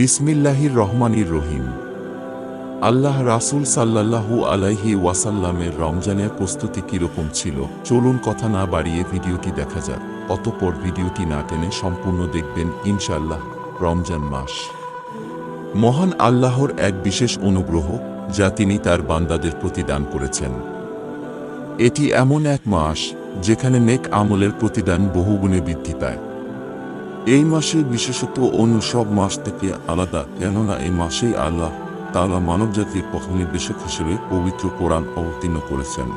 বিসমিল্লাহির রহমানির রহিম। আল্লাহ রাসূল সাল্লাল্লাহু আলাইহি ওয়াসাল্লামের রমজানের প্রস্তুতি কীরকম ছিল, চলুন কথা না বাড়িয়ে ভিডিওটি দেখা যাক। অতপর ভিডিওটি না টেনে সম্পূর্ণ দেখবেন ইনশাল্লাহ রমজান মাস। মহান আল্লাহর এক বিশেষ অনুগ্রহ, যা তিনি তার বান্দাদের প্রতিদান করেছেন। এটি এমন এক মাস, যেখানে নেক আমলের প্রতিদান বহুগুণে বৃদ্ধি পায়। এই মাসের বিশেষত অন্য সব মাস থেকে আলাদা, কেননা এই মাসেই আল্লাহ তালা মানবজাতির পথ নির্দেশক হিসেবে পবিত্র কোরআন অবতীর্ণ করেছেন।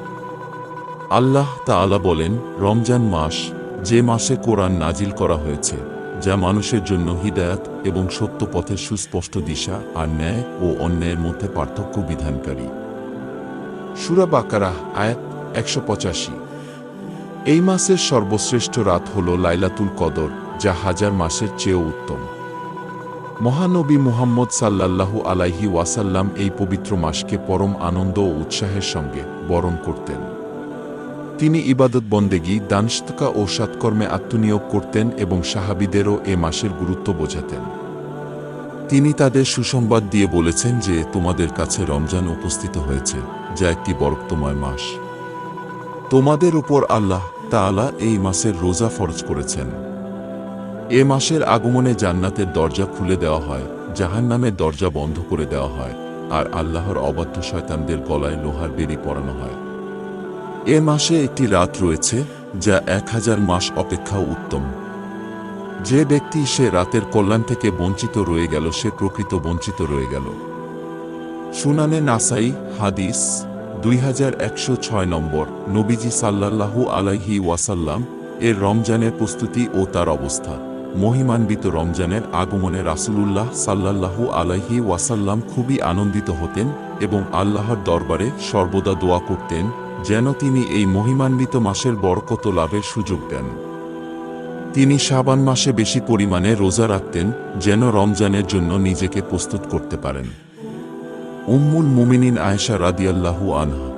আল্লাহ তাআলা বলেন, রমজান মাস যে মাসে কোরআন নাজিল করা হয়েছে, যা মানুষের জন্য হিদায়াত এবং সত্য পথের সুস্পষ্ট দিশা আর ন্যায় ও অন্যায়ের মধ্যে পার্থক্য বিধানকারী। সুরা বাকারাহ, আয়াত একশো পঁচাশি। এই মাসের সর্বশ্রেষ্ঠ রাত হল লাইলাতুল কদর। যা হাজার মাসের চেয়েও উত্তম। মহানবী মুহাম্মদ সাল্লাল্লাহু আলাইহি ওয়াসাল্লাম এই পবিত্র মাসকে পরম আনন্দ ও উৎসাহের সঙ্গে বরণ করতেন। তিনি ইবাদত বন্দেগী দানস্তকা ও সৎকর্মে আত্মনিয়োগ করতেন এবং সাহাবিদেরও এ মাসের গুরুত্ব বোঝাতেন। তিনি তাদের সুসংবাদ দিয়ে বলেছেন যে, তোমাদের কাছে রমজান উপস্থিত হয়েছে, যা একটি বরক্তময় মাস। তোমাদের উপর আল্লাহ তা তাআলা এই মাসের রোজা ফরজ করেছেন। এ মাসের আগমনে জান্নাতের দরজা খুলে দেওয়া হয় জাহান জাহান্নামের দরজা বন্ধ করে দেওয়া হয়, আর আল্লাহর অবাধ্য শয়তানদের গলায় লোহার বেরি পরানো হয়। এ মাসে একটি রাত রয়েছে, যা এক হাজার মাস অপেক্ষাও উত্তম। যে ব্যক্তি সে রাতের কল্যাণ থেকে বঞ্চিত রয়ে গেল, সে প্রকৃত বঞ্চিত রয়ে গেল। সুনানে নাসাই, হাদিস, দুই হাজার একশো ছয় নম্বর, নবীজি সাল্লাল্লাহু আলাইহি ওয়াসাল্লাম, এর রমজানের প্রস্তুতি ও তার অবস্থা। মহিমান্বিত রমজানের আগমনে রাসূলুল্লাহ সাল্লাল্লাহু আলাইহি ওয়াসাল্লাম খুবই আনন্দিত হতেন এবং আল্লাহর দরবারে সর্বদা দোয়া করতেন যেন তিনি এই মহিমান্বিত মাসের বরকত লাভের সুযোগ দেন। তিনি শাবান মাসে বেশি পরিমাণে রোজা রাখতেন যেন রমজানের জন্য নিজেকে প্রস্তুত করতে পারেন। উম্মুল মুমিনিন আয়েশা রাদিয়াল্লাহু আনহা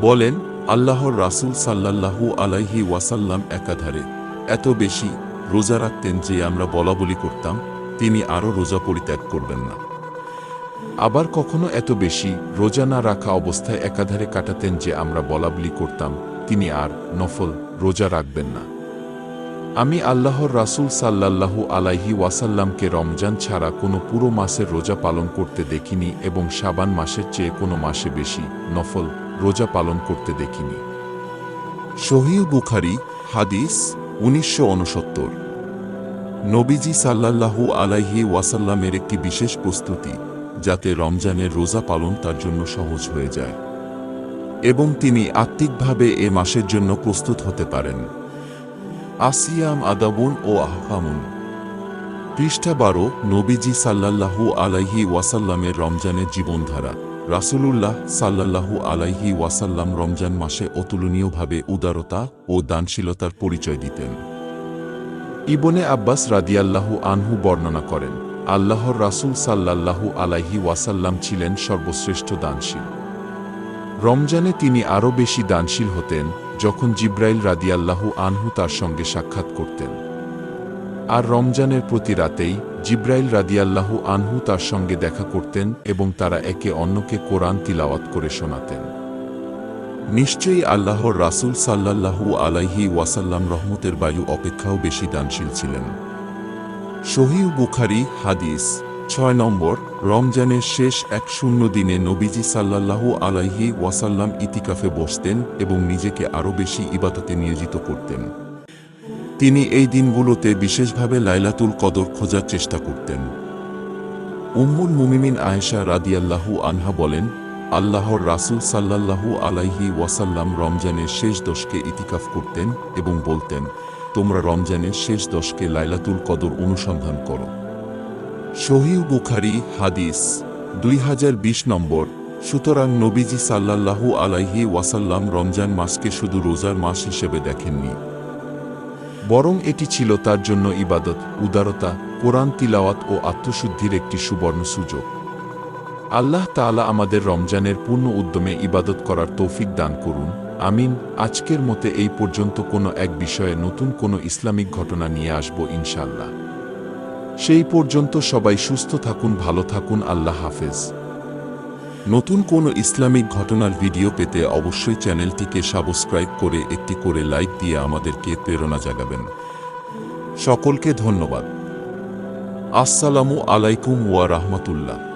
বলেন, আল্লাহর রাসূল সাল্লাল্লাহু আলাইহি ওয়াসাল্লাম একাধারে এত বেশি রোজা রাখতেন যে আমরা বলা বলি করতাম, তিনি আরও রোজা পরিত্যাগ করবেন না। আবার কখনো এত বেশি রোজা না রাখা অবস্থায় একাধারে কাটাতেন যে আমরা বলাবলি করতাম, তিনি আর নফল রোজা রাখবেন না। আমি আল্লাহর রাসূল সাল্লাল্লাহু আলাইহি ওয়াসাল্লামকে রমজান ছাড়া কোনো পুরো মাসের রোজা পালন করতে দেখিনি এবং সাবান মাসের চেয়ে কোনো মাসে বেশি নফল রোজা পালন করতে দেখিনি। শহীদ বুখারি, হাদিস উনিশশো উনসত্তর নবীজি সাল্লাল্লাহু আলাইহি ওয়াসাল্লামের একটি বিশেষ প্রস্তুতি, যাতে রমজানের রোজা পালন তার জন্য সহজ হয়ে যায়। এবং তিনি আত্মিকভাবে এ মাসের জন্য প্রস্তুত হতে পারেন। আসিয়াম আদাবুন ও আহকামুন। পৃষ্ঠা বারো, নবীজি সাল্লাল্লাহু আলাইহি ওয়াসাল্লামের রমজানের জীবনধারা। রাসূলুল্লাহ সাল্লাল্লাহু আলাইহি ওয়াসাল্লাম রমজান মাসে অতুলনীয়ভাবে উদারতা ও দানশীলতার পরিচয় দিতেন। ইবনে আব্বাস রাদিয়াল্লাহু আনহু বর্ণনা করেন, আল্লাহর রাসূল সাল্লাল্লাহু আলাইহি ওয়াসাল্লাম ছিলেন সর্বশ্রেষ্ঠ দানশীল। রমজানে তিনি আরও বেশি দানশীল হতেন যখন জিব্রাইল রাদিয়াল্লাহু আনহু তার সঙ্গে সাক্ষাৎ করতেন। আর রমজানের প্রতি রাতেই জিব্রাইল রাদিয়াল্লাহু আনহু তার সঙ্গে দেখা করতেন এবং তারা একে অন্যকে কোরআন তিলাওয়াত করে শোনাতেন। নিশ্চয়ই আল্লাহর রাসূল সাল্লাল্লাহু আলাইহি ওয়াসাল্লাম রহমতের বায়ু অপেক্ষাও বেশি দানশীল ছিলেন। শহীদ বুখারি হাদিস ছয় নম্বর, রমজানের শেষ এক শূন্য দিনে নবীজি সাল্লাল্লাহু আলাইহি ওয়াসাল্লাম ইতিকাফে বসতেন এবং নিজেকে আরও বেশি ইবাদতে নিয়োজিত করতেন। তিনি এই দিনগুলোতে বিশেষভাবে লাইলাতুল কদর খোঁজার চেষ্টা করতেন। উম্মুল মুমিমিন আয়েশা রাদিয়াল্লাহু আনহা বলেন, আল্লাহর রাসূল সাল্লাল্লাহু আলাইহি ওয়াসাল্লাম রমজানের শেষ দশকে ইতিকাফ করতেন এবং বলতেন, তোমরা রমজানের শেষ দশকে লাইলাতুল কদর অনুসন্ধান করো। শহীদ বুখারি হাদিস দুই হাজার বিশ নম্বর। সুতরাং নবীজি সাল্লাল্লাহু আলাইহি ওয়াসাল্লাম রমজান মাসকে শুধু রোজার মাস হিসেবে দেখেননি। বরং এটি ছিল তার জন্য ইবাদত, উদারতা, কোরআন তিলাওয়াত ও আত্মশুদ্ধির একটি সুবর্ণ সুযোগ। আল্লাহ তাআলা আমাদের রমজানের পূর্ণ উদ্যমে ইবাদত করার তৌফিক দান করুন। আমিন। আজকের মতে এই পর্যন্ত কোনো এক বিষয়ে নতুন কোনো ইসলামিক ঘটনা নিয়ে আসব ইনশাল্লাহ সেই পর্যন্ত সবাই সুস্থ থাকুন, ভালো থাকুন। আল্লাহ হাফেজ। নতুন কোনো ইসলামিক ঘটনার ভিডিও পেতে অবশ্যই চ্যানেলটিকে সাবস্ক্রাইব করে একটি করে লাইক দিয়ে আমাদেরকে প্রেরণা জাগাবেন। সকলকে ধন্যবাদ। আসসালামু আলাইকুম ওয়া রাহমাতুল্লাহ।